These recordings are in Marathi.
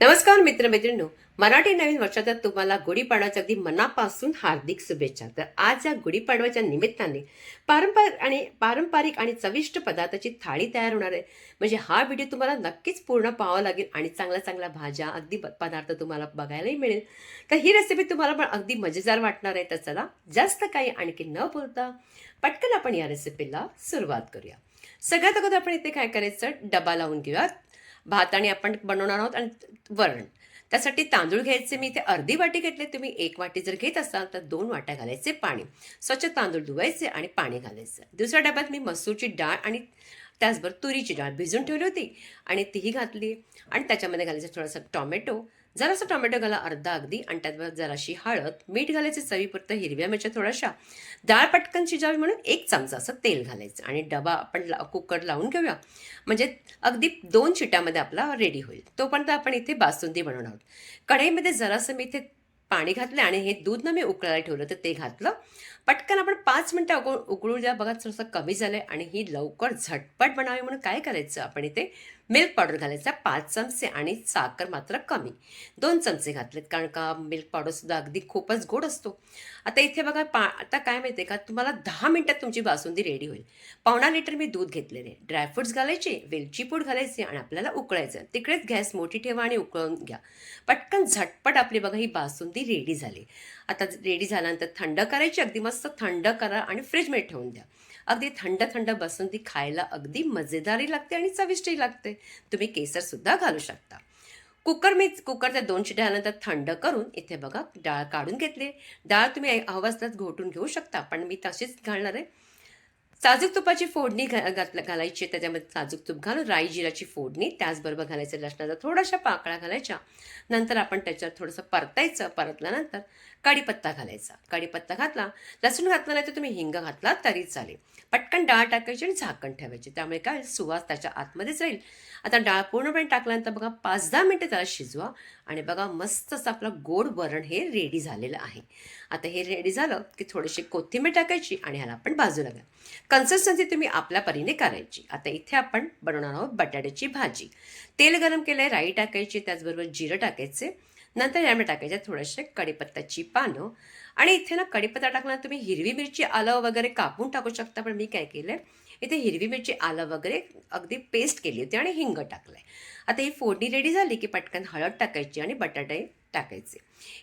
नमस्कार मित्रमैत्रिणी मराठी नवीन वर्षात तुम्हाला गुढीपाडव्याच्या अगदी मनापासून हार्दिक शुभेच्छा. तर आज या गुढीपाडव्याच्या निमित्ताने पारंपरिक आणि पारंपरिक आणि चविष्ट पदार्थाची थाळी तयार होणार आहे. म्हणजे हा व्हिडिओ तुम्हाला नक्कीच पूर्ण पाहावा लागेल आणि चांगल्या चांगल्या भाज्या अगदी पदार्थ तुम्हाला बघायलाही मिळेल. तर ही रेसिपी तुम्हाला पण अगदी मजेदार वाटणार आहे. तर चला जास्त काही आणखी न बोलता पटकन आपण या रेसिपीला सुरुवात करूया. सगळ्यात अगोदर आपण इथे काय करायचं? डबा लावून घेऊयात. भात आणि आपण बनवणार आहोत आणि वरण. त्यासाठी तांदूळ घ्यायचे मी इथे अर्धी वाटी घेतले. तुम्ही एक वाटी जर घेत असाल तर दोन वाट्या घालायचे पाणी. स्वच्छ तांदूळ धुवायचे आणि पाणी घालायचं. दुसऱ्या डब्यात मी मसूरची डाळ आणि त्याचबरोबर तुरीची डाळ भिजून ठेवली होती आणि तीही घातली. आणि त्याच्यामध्ये घालायचं थोडासा टॉमॅटो. जरासा टोमॅटो घाला अर्धा अगदी आणि त्यात जराशी हळद मीठ घालायचे चवीपुरतं हिरव्या मिरच्या थोड्याशा. डाळ पटकन शिजावी म्हणून एक चमचा असं तेल घालायचं आणि डबा आपण ला कुकर लावून घेऊया. म्हणजे अगदी दोन शिट्यामध्ये आपला रेडी होईल. तोपर्यंत आपण इथे बासुंदी बनवणार आहोत. कढईमध्ये जरासं मी इथे पाणी घातलं आणि हे दूध ना मी उकळायला ठेवलं तर ते घातलं. पटकन आपण पाच मिनटं अगो उकळून द्या. बघा थोडंसं कमी आहे आणि ही लवकर झटपट बनावी म्हणून काय करायचं? आपण इथे मिल्क पावडर घालायचा. पाच चमचे आणि साखर मात्र कमी. दोन चमचे घातलेत कारण का मिल्क पावडरसुद्धा अगदी खूपच गोड असतो. आता इथे बघा पा आता काय माहिती आहे का? तुम्हाला दहा मिनटात तुमची बासुंदी रेडी होईल. पावणा लिटर मी दूध घेतलेले. ड्रायफ्रुट्स घालायचे वेलची पूड घालायची आणि आपल्याला उकळायचं. तिकडेच गॅस मोठी ठेवा आणि उकळून घ्या. पटकन झटपट आपली बघा ही बासुंदी रेडी झाली. आता रेडी झाल्यानंतर थंड करायची अगदी मस्त थंड करा आणि फ्रीजमध्ये ठेवून द्या. अगदी थंड थंड बसून ती खायला अगदी मजेदारी लागते आणि चविष्टही लागते. तुम्ही केसरसुद्धा घालू शकता. कुकर मी कुकरच्या दोन शिट्या थंड करून इथे बघा डाळ काढून घेतली. डाळ तुम्ही हवं असल्यास घोटून घेऊ शकता पण मी तशीच घालणार आहे. साजूक तुपाची फोडणी घा घालायची त्याच्यामध्ये साजूक तूप घालून राई जिराची फोडणी त्याचबरोबर घालायचं लसणाचा थोड्याशा पाकळ्या घालायच्या नंतर आपण त्याच्यात थोडंसं परतायचं परतल्यानंतर कढीपत्ता घालायचा. कढीपत्ता घातला लसूण घातला नाही तर तुम्ही हिंग घातला तरी चालेल. पटकन डाळ टाकायची आणि झाकण ठेवायची. त्यामुळे काय सुवास त्याच्या आतमध्येच राहील. आता डाळ पूर्णपणे टाकल्यानंतर बघा पाच दहा मिनटं त्याला शिजवा आणि बघा मस्त असं आपलं गोड वरण हे रेडी झालेलं आहे. आता हे रेडी झालं की थोडीशी कोथिंबीर टाकायची आणि ह्याला आपण बाजूला घ्या कन्सिस्टन्सी तुम्ही आपल्या परीने करायची. आता इथे आपण बनवणार आहोत बटाट्याची भाजी. तेल गरम केलं आहे राई टाकायची त्याचबरोबर जिरं टाकायचे. नंतर यामध्ये टाकायचे थोडेसे कढीपत्त्याची पानं. आणि इथे ना कढीपत्ता टाकणार तुम्ही हिरवी मिरची आलं वगैरे कापून टाकू शकता पण मी काय केलं आहे इथे हिरवी मिरची आलं वगैरे अगदी पेस्ट केली होती आणि हिंग टाकलं आहे आता ही फोडणी रेडी झाली की पटकन हळद टाकायची आणि बटाटे टाकायचे.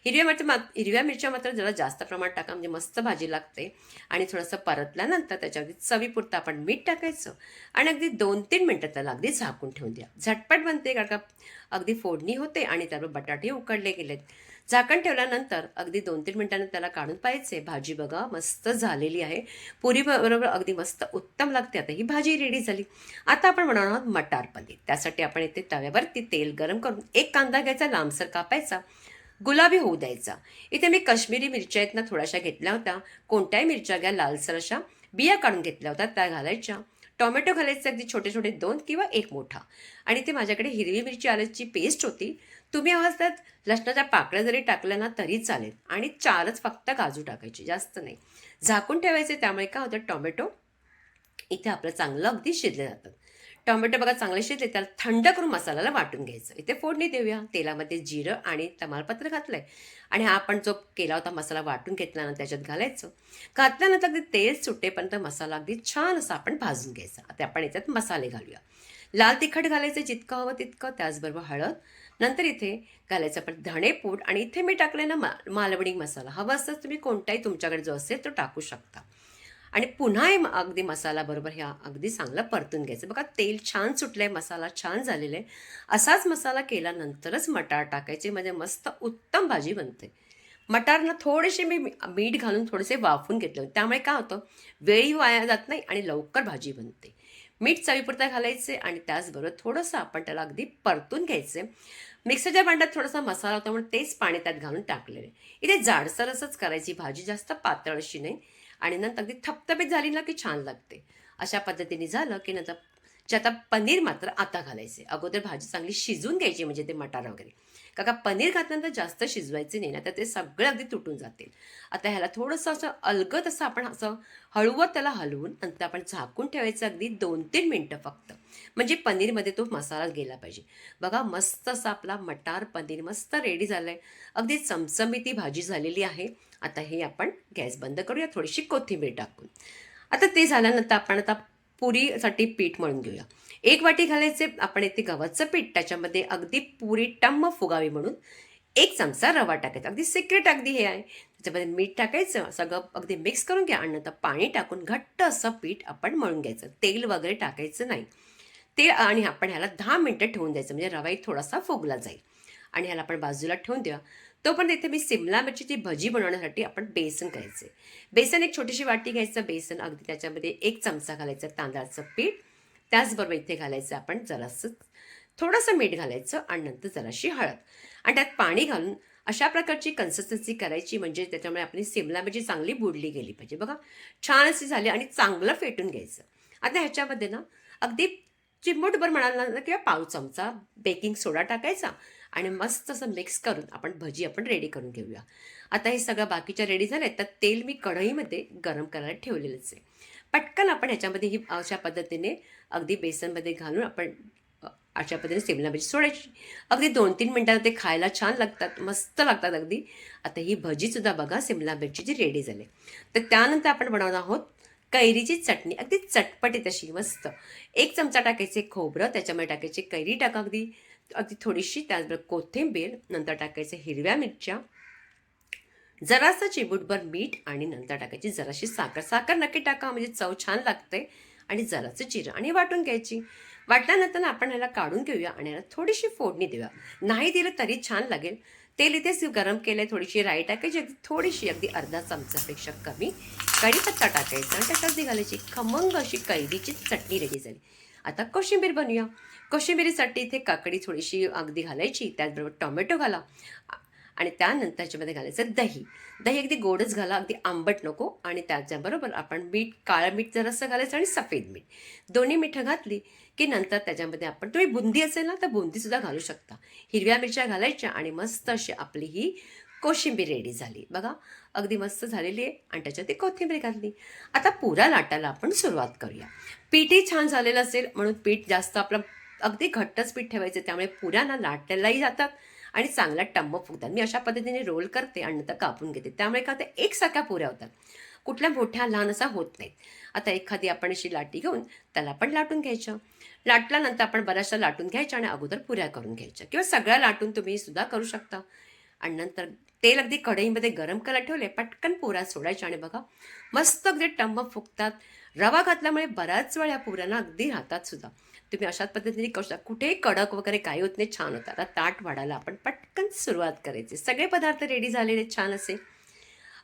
हिरव्या मिरच्या मात हिरव्या मिरच्या मात्र जरा जास्त प्रमाणात टाका म्हणजे मस्त भाजी लागते. आणि थोडंसं परतल्यानंतर त्याच्यावरती चवीपुरतं आपण मीठ टाकायचं. आणि अगदी दोन तीन मिनटं त्याला अगदी झाकून ठेवून द्या. झटपट बनते कारण का अगदी फोडणी होते आणि त्यावर बटाटे उकडले गेलेत. झाकण ठेवल्यानंतर अगदी दोन तीन मिनटांनी त्याला काढून पाहायचे. भाजी बघा मस्त झालेली आहे. पुरी बरोबर अगदी मस्त उत्तम लागते. आता ही भाजी रेडी झाली. आता आपण बनवणार आहोत मटार पनीर. त्यासाठी आपण इथे तव्यावरती तेल गरम करून एक कांदा घ्यायचा लांबसर कापायचा. गुलाबी होऊ द्यायचा. इथे मी काश्मीरी मिरच्या आहेत ना थोड्याशा घेतल्या होत्या. कोणत्याही मिरच्या घ्या लालसर अशा बिया काढून घेतल्या होत्या त्या घालायच्या. टोमॅटो घालायचे अगदी छोटे छोटे दोन किंवा एक मोठा. आणि ते माझ्याकडे हिरवी मिरची आल्याची पेस्ट होती. तुम्ही आवाज त्यात लसणाच्या पाकळ्या जरी टाकल्या ना तरी चालेल. आणि चारच फक्त काजू टाकायचे जास्त नाही. झाकून ठेवायचे त्यामुळे काय होतं टोमॅटो इथे आपलं चांगलं अगदी शिजले जातं टोमॅटो बघा चांगले शिजले त्याला थंड करून मसाल्याला वाटून घ्यायचं. इथे फोडणी देऊया. तेलामध्ये जिरं आणि तमालपत्र घातलं आहे आणि हा आपण जो केला होता मसाला वाटून घेतला ना त्याच्यात घालायचं. घातल्यानंतर अगदी तेल सुटेपर्यंत मसाला अगदी छान असा आपण भाजून घ्यायचा. आता आपण याच्यात मसाले घालूया. लाल तिखट घालायचं जितकं हवं तितकं त्याचबरोबर हळद. नंतर इथे घालायचं आपण धणेपूड आणि इथे मी टाकले ना मा मालवणी मसाला. हवा असताच तुम्ही कोणताही तुमच्याकडे जो असेल तो टाकू शकता. आणि पुन्हा हे अगदी मसाला बरोबर ह्या अगदी चांगलं परतून घ्यायचं. बघा तेल छान सुटलं आहे मसाला छान झालेला आहे असाच मसाला केल्यानंतरच मटार टाकायचे म्हणजे मस्त उत्तम भाजी बनते. मटारनं थोडेसे मी मीठ घालून थोडेसे वाफून घेतले. त्यामुळे काय होतं वेळी वाया जात नाही आणि लवकर भाजी बनते. मीठ चवीपुरता घालायचे आणि त्याचबरोबर थोडंसं आपण त्याला अगदी परतून घ्यायचे. मिक्सरच्या भांड्यात थोडासा मसाला होता म्हणून तेच पाणी त्यात घालून टाकलेले इथे जाडसरसच करायची भाजी जास्त पातळ अशी नाही. आणि नंतर अगदी थपथपीत झाली ना की छान लागते. अशा पद्धतीने झालं की नंतर जे आता पनीर मात्र आता घालायचे. अगोदर भाजी चांगली शिजून घ्यायची म्हणजे ते मटार वगैरे. का का पनीर घातल्यानंतर जास्त शिजवायचे नाही ना तर ते सगळं अगदी तुटून जातील. आता ह्याला थोडंसं असं अलगत असं आपण असं हळूवत त्याला हलवून नंतर आपण झाकून ठेवायचं अगदी दोन तीन मिनटं फक्त. म्हणजे पनीरमध्ये तो मसाला गेला पाहिजे. बघा मस्त असा आपला मटार पनीर मस्त रेडी झालं आहे अगदी चमचमीती ती भाजी झालेली आहे. आता हे आपण गॅस बंद करूया थोडीशी कोथिंबीर टाकून. आता ते झाल्यानंतर आपण आता पुरीसाठी पीठ मळून घेऊया. एक वाटी घालायचे आपण येते गव्हाचं पीठ. त्याच्यामध्ये अगदी पुरी टम्म फुगावी म्हणून एक चमचा रवा टाकायचा. अगदी सिक्रेट अगदी हे आहे. त्याच्यामध्ये मीठ टाकायचं सगळं अगदी मिक्स करून घ्या. आणि नंतर पाणी टाकून घट्ट असं पीठ आपण मळून घ्यायचं. तेल वगैरे टाकायचं नाही. ते आणि आपण ह्याला दहा मिनटं ठेवून द्यायचं. म्हणजे रवाही थोडासा फुगला जाईल. आणि ह्याला आपण बाजूला ठेवून तो पण इथे मी सिमला मिरचीची भजी बनवण्यासाठी आपण बेसन घ्यायचे. बेसन एक छोटीशी वाटी घ्यायचं बेसन अगदी त्याच्यामध्ये एक चमचा घालायचा तांदळाचं पीठ. त्याचबरोबर इथे घालायचं आपण जरासं थोडंसं मीठ घालायचं आणि नंतर जराशी हळद. आणि त्यात पाणी घालून अशा प्रकारची कन्सिस्टन्सी करायची म्हणजे त्याच्यामुळे आपली सिमला मिरची चांगली बुडली गेली पाहिजे. बघा छान अशी झाली आणि चांगलं फेटून घ्यायचं. आता ह्याच्यामध्ये ना अगदी चिमूटभर म्हणाल ना किंवा पाव चमचा बेकिंग सोडा टाकायचा. आणि मस्त असं मिक्स करून आपण भजी आपण रेडी करून घेऊया. आता हे सगळं बाकीच्या रेडी झाले तर तेल मी कढईमध्ये गरम करायला ठेवलेलंच आहे. पटकन आपण ह्याच्यामध्ये ही अशा पद्धतीने अगदी बेसनमध्ये घालून आपण अशा पद्धतीने सिमला मिरची सोडायची. अगदी दोन तीन मिनटात ते खायला छान लागतात मस्त लागतात अगदी. आता ही भजीसुद्धा बघा सिमला मिरचीची रेडी झाली. तर त्यानंतर आपण बनवणार आहोत कैरीची चटणी. अगदी चटपटीत अशी मस्त. एक चमचा टाकायचे खोबरं त्याच्यामध्ये टाकायची कैरी टाका अगदी. अगदी थोडीशी त्याचबरोबर कोथिंबीर नंतर टाकायचं हिरव्या मिरच्या. जरासं चिबूटभर मीठ आणि नंतर टाकायची जराशी साखर. साखर नक्की टाका म्हणजे चव छान लागते. आणि जरासं जिरं. आणि वाटून घ्यायची. वाटल्यानंतर आपण ह्याला काढून घेऊया आणि ह्याला थोडीशी फोडणी देऊया. नाही दिलं तरी छान लागेल. तेल इथेच गरम केलं आहे थोडीशी राई टाकायची अगदी थोडीशी अगदी अर्धा चमचापेक्षा कमी. कढीपत्ता टाकायचा आणि त्याच्यात घालायची खमंग अशी कैरीची चटणी रेडी झाली. आता कोशिंबीर बनवूया कोशिंबिरीसाठी इथे काकडी थोडीशी अगदी घालायची त्याचबरोबर टोमॅटो घाला. आणि त्यानंतर त्याच्यामध्ये घालायचं दही. दही अगदी गोडच घाला अगदी आंबट नको. आणि त्याच्याबरोबर आपण मीठ काळं मीठ जरासं घालायचं आणि सफेद मीठ. दोन्ही मिठं घातली की नंतर त्याच्यामध्ये आपण तुम्ही बुंदी असेल ना तर बुंदीसुद्धा घालू शकता. हिरव्या मिरच्या घालायच्या आणि मस्त अशी आपली ही कोशिंबीर रेडी झाली. बघा अगदी मस्त झालेली आहे आणि त्याच्यात ती कोथिंबीर घातली. आता पुरा लाटायला आपण सुरुवात करूया. पीठही छान झालेलं असेल म्हणून पीठ जास्त आपलं अगदी घट्टच पीठ ठेवायचं त्यामुळे पुऱ्यांना लाटायलाही जातात आणि चांगला टम्म फुगतात मी अशा पद्धतीने रोल करते आणि नंतर कापून घेते. त्यामुळे का ते एकसारख्या पुऱ्या होतात. कुठल्या मोठ्या लहान असा होत नाहीत आता एखादी आपण अशी लाटी घेऊन त्याला आपण लाटून घ्यायच्या लाटल्यानंतर आपण बऱ्याचशा लाटून घ्यायच्या आणि अगोदर पुऱ्या करून घ्यायच्या. किंवा सगळ्या लाटून तुम्ही सुद्धा करू शकता. आणि नंतर तेल अगदी कढईमध्ये गरम करायला ठेवले पटकन पुरा सोडायचे आणि बघा मस्त अगदी टंब फुगतात. रवा घातल्यामुळे बऱ्याच वेळा या अगदी राहतात सुद्धा. तुम्ही अशाच पद्धतीने करू शकता. कुठेही कडक वगैरे काही होत नाही छान होतात. आता ताट वाढायला आपण पटकन सुरुवात करायची. सगळे पदार्थ रेडी झालेले छान असे.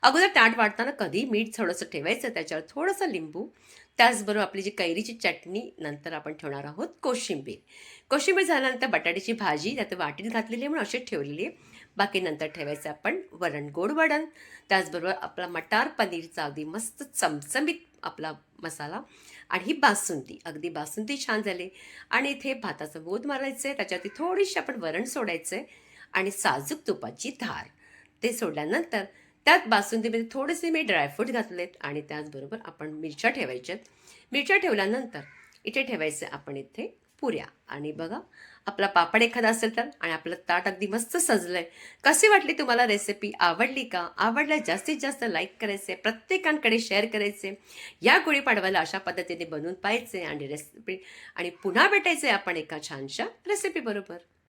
अगोदर ताट वाढताना कधी मीठ थोडंसं ठेवायचं त्याच्यावर थोडंसं लिंबू त्याचबरोबर आपली जी कैरीची चटणी नंतर आपण ठेवणार आहोत कोशिंबीर. कोशिंबीर झाल्यानंतर बटाट्याची भाजी त्यात वाटीत घातलेली आहे म्हणून अशी ठेवलेली आहे. बाकी नंतर ठेवायचं आपण वरण गोड वरण त्याचबरोबर आपला मटार पनीरचा अगदी मस्त चमचमीत आपला मसाला आणि ही बासुंदी. अगदी बासुंदी छान झाली. आणि इथे भाताचं बोध मारायचं आहे त्याच्यावरती थोडीशी आपण वरण सोडायचं आहे आणि साजूक तुपाची धार. ते सोडल्यानंतर त्यात बासुंदीमध्ये थोडेसे मी ड्रायफ्रूट घातलेत. आणि त्याचबरोबर आपण मिरच्या ठेवायच्यात. मिरच्या ठेवल्यानंतर इथे ठेवायचे आपण इथे पुऱ्या. आणि बघा आपला पापड एखादा असेल तर आणि आपलं ताट अगदी मस्त सजलंय. कशी वाटली तुम्हाला रेसिपी आवडली का? आवडल्या जास्तीत जास्त लाईक करायचे प्रत्येकांकडे शेअर करायचे. या गुढीपाडव्याला अशा पद्धतीने बनवून पाहायचे आणि रेसिपी आणि पुन्हा भेटायचे आपण एका छानशा रेसिपी बरोबर.